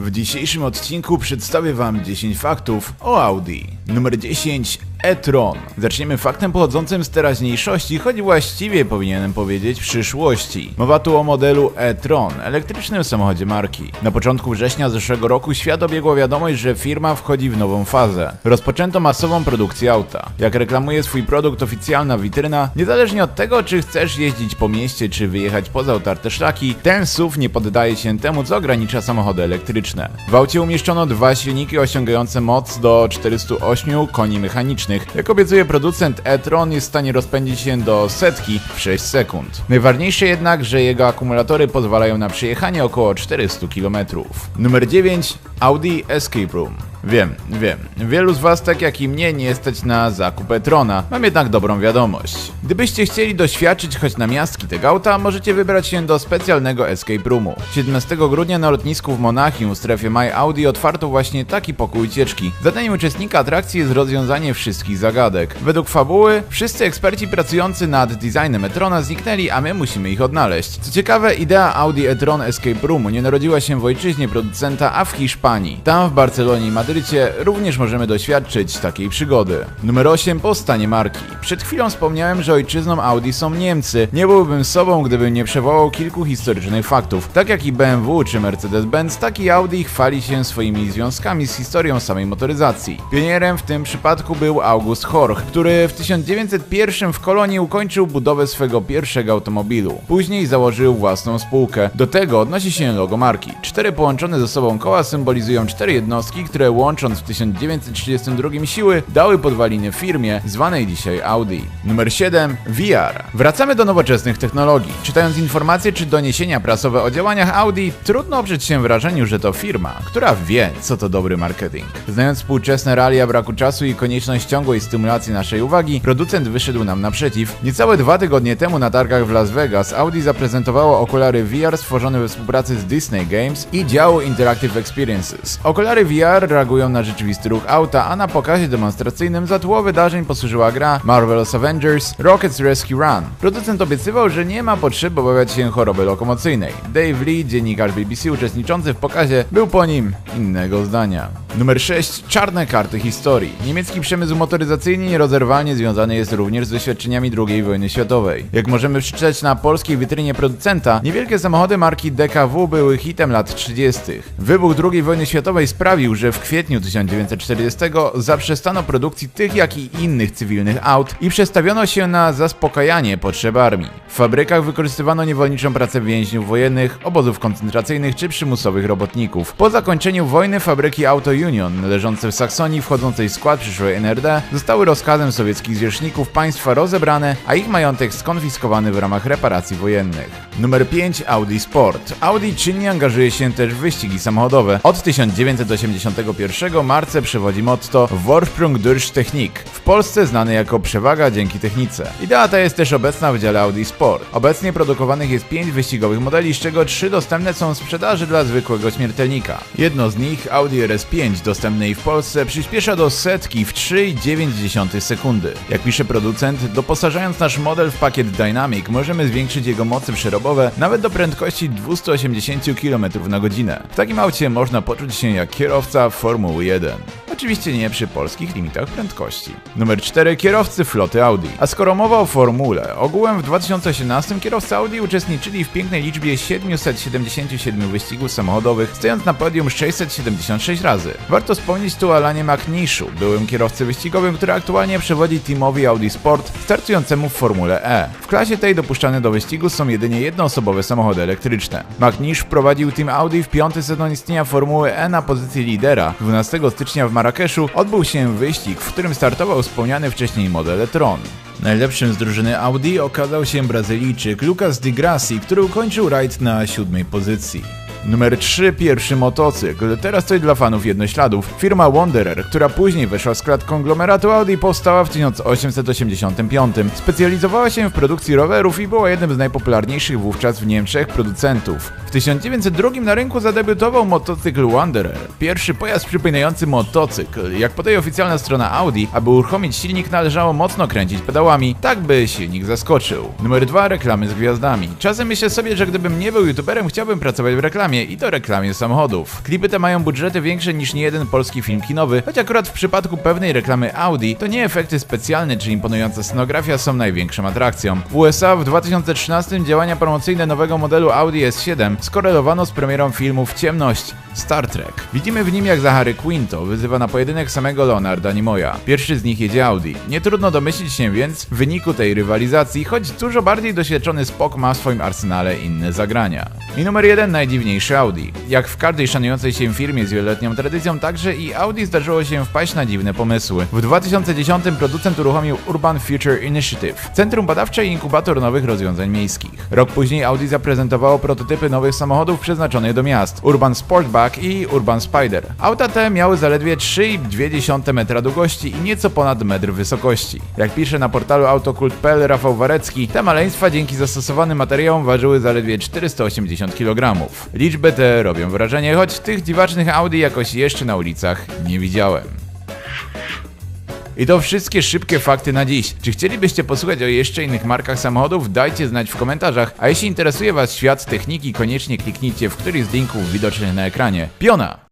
W dzisiejszym odcinku przedstawię Wam 10 faktów o Audi. Numer 10 e-tron. Zaczniemy faktem pochodzącym z teraźniejszości, choć właściwie powinienem powiedzieć przyszłości. Mowa tu o modelu e-tron, elektrycznym samochodzie marki. Na początku września zeszłego roku świat obiegła wiadomość, że firma wchodzi w nową fazę. Rozpoczęto masową produkcję auta. Jak reklamuje swój produkt oficjalna witryna, niezależnie od tego, czy chcesz jeździć po mieście, czy wyjechać poza utarte szlaki, ten SUV nie poddaje się temu, co ogranicza samochody elektryczne. W aucie umieszczono dwa silniki osiągające moc do 408 koni mechanicznych. Jak obiecuje producent, e-tron jest w stanie rozpędzić się do setki w 6 sekund. Najważniejsze jednak, że jego akumulatory pozwalają na przejechanie około 400 km. Numer 9 Audi Escape Room. Wiem, wiem. Wielu z Was, tak jak i mnie, nie stać na zakup e-trona. Mam jednak dobrą wiadomość. Gdybyście chcieli doświadczyć choć na miastki tego auta, możecie wybrać się do specjalnego escape roomu. 17 grudnia na lotnisku w Monachium w strefie My Audi otwarto właśnie taki pokój ucieczki. Zadaniem uczestnika atrakcji jest rozwiązanie wszystkich zagadek. Według fabuły, wszyscy eksperci pracujący nad designem e-trona zniknęli, a my musimy ich odnaleźć. Co ciekawe, idea Audi e-tron Escape Roomu nie narodziła się w ojczyźnie producenta, a w Hiszpanii. Tam w Barcelonie i Madrycie również możemy doświadczyć takiej przygody. Numer 8 powstanie marki. Przed chwilą wspomniałem, że ojczyzną Audi są Niemcy. Nie byłbym sobą, gdybym nie przywołał kilku historycznych faktów. Tak jak i BMW czy Mercedes-Benz, tak i Audi chwali się swoimi związkami z historią samej motoryzacji. Pionierem w tym przypadku był August Horch, który w 1901 w Kolonii ukończył budowę swego pierwszego automobilu. Później założył własną spółkę. Do tego odnosi się logo marki. Cztery połączone ze sobą koła symbolizują cztery jednostki, które łącząc w 1932 siły dały podwaliny firmie zwanej dzisiaj Audi. Numer 7 VR. Wracamy do nowoczesnych technologii. Czytając informacje czy doniesienia prasowe o działaniach Audi, trudno oprzeć się wrażeniu, że to firma, która wie, co to dobry marketing. Znając współczesne realia braku czasu i konieczność ciągłej stymulacji naszej uwagi, producent wyszedł nam naprzeciw. Niecałe dwa tygodnie temu na targach w Las Vegas Audi zaprezentowało okulary VR stworzone we współpracy z Disney Games i działu Interactive Experiences. Okulary VR reagują na rzeczywisty ruch auta, a na pokazie demonstracyjnym za tło wydarzeń posłużyła gra Marvelous Avengers Rockets Rescue Run. Producent obiecywał, że nie ma potrzeby obawiać się choroby lokomocyjnej. Dave Lee, dziennikarz BBC uczestniczący w pokazie, był po nim innego zdania. Numer 6. Czarne karty historii. Niemiecki przemysł motoryzacyjny nierozerwalnie związany jest również z doświadczeniami II wojny światowej. Jak możemy przeczytać na polskiej witrynie producenta, niewielkie samochody marki DKW były hitem lat 30. Wybuch II wojny światowej sprawił, że w kwietniu 1940 zaprzestano produkcji tych jak i innych cywilnych aut i przestawiono się na zaspokajanie potrzeb armii. W fabrykach wykorzystywano niewolniczą pracę więźniów wojennych, obozów koncentracyjnych czy przymusowych robotników. Po zakończeniu wojny fabryki Auto Union, leżące w Saksonii, wchodzącej w skład przyszłej NRD, zostały rozkazem sowieckich zwierzchników państwa rozebrane, a ich majątek skonfiskowany w ramach reparacji wojennych. Numer 5 Audi Sport. Audi czynnie angażuje się też w wyścigi samochodowe. Od 1981 marce przewodzi motto Vorsprung durch Technik, Polsce znany jako przewaga dzięki technice. Idea ta jest też obecna w dziale Audi Sport. Obecnie produkowanych jest 5 wyścigowych modeli, z czego 3 dostępne są w sprzedaży dla zwykłego śmiertelnika. Jedno z nich, Audi RS5, dostępnej w Polsce, przyspiesza do setki w 3,9 sekundy. Jak pisze producent, doposażając nasz model w pakiet Dynamic, możemy zwiększyć jego mocy przerobowe nawet do prędkości 280 km na godzinę. W takim aucie można poczuć się jak kierowca Formuły 1. Oczywiście nie przy polskich limitach prędkości. Numer 4. Kierowcy floty Audi. A skoro mowa o formule, ogółem w 2018 kierowcy Audi uczestniczyli w pięknej liczbie 777 wyścigów samochodowych, stojąc na podium 676 razy. Warto wspomnieć tu Alanie McNishu, byłym kierowcy wyścigowym, który aktualnie przewodzi teamowi Audi Sport startującemu w Formule E. W klasie tej dopuszczane do wyścigu są jedynie jednoosobowe samochody elektryczne. McNish wprowadził team Audi w piąty sezon istnienia Formuły E na pozycji lidera. 12 stycznia w Marrakeszu odbył się wyścig, w którym startował wspomniany wcześniej model e-tron. Najlepszym z drużyny Audi okazał się Brazylijczyk Lucas Di Grassi, który ukończył rajd na siódmej pozycji. Numer 3. Pierwszy motocykl. Teraz coś dla fanów jednośladów. Firma Wanderer, która później weszła w skład konglomeratu Audi, powstała w 1885. Specjalizowała się w produkcji rowerów i była jednym z najpopularniejszych wówczas w Niemczech producentów. W 1902 na rynku zadebiutował motocykl Wanderer, pierwszy pojazd przypominający motocykl. Jak podaje oficjalna strona Audi, aby uruchomić silnik należało mocno kręcić pedałami, tak by silnik zaskoczył. Numer 2. Reklamy z gwiazdami. Czasem myślę sobie, że gdybym nie był youtuberem, chciałbym pracować w reklamie reklamie i to reklamie samochodów. Klipy te mają budżety większe niż niejeden polski film kinowy, choć akurat w przypadku pewnej reklamy Audi to nie efekty specjalne czy imponująca scenografia są największą atrakcją. W USA w 2013 działania promocyjne nowego modelu Audi S7 skorelowano z premierą filmu w ciemność Star Trek. Widzimy w nim jak Zachary Quinto wyzywa na pojedynek samego Leonarda Nimoya. Pierwszy z nich jedzie Audi. Nie trudno domyślić się więc w wyniku tej rywalizacji, choć dużo bardziej doświadczony Spock ma w swoim arsenale inne zagrania. I numer jeden najdziwniejszy Audi. Jak w każdej szanującej się firmie z wieloletnią tradycją, także i Audi zdarzyło się wpaść na dziwne pomysły. W 2010 producent uruchomił Urban Future Initiative, centrum badawcze i inkubator nowych rozwiązań miejskich. Rok później Audi zaprezentowało prototypy nowych samochodów przeznaczonych do miast Urban Sportback i Urban Spider. Auta te miały zaledwie 3,2 metra długości i nieco ponad metr wysokości. Jak pisze na portalu autokult.pl Rafał Warecki, te maleństwa dzięki zastosowanym materiałom ważyły zaledwie 480 kg. Liczby te robią wrażenie, choć tych dziwacznych Audi jakoś jeszcze na ulicach nie widziałem. I to wszystkie szybkie fakty na dziś. Czy chcielibyście posłuchać o jeszcze innych markach samochodów? Dajcie znać w komentarzach. A jeśli interesuje Was świat techniki, koniecznie kliknijcie w któryś z linków widocznych na ekranie. Piona!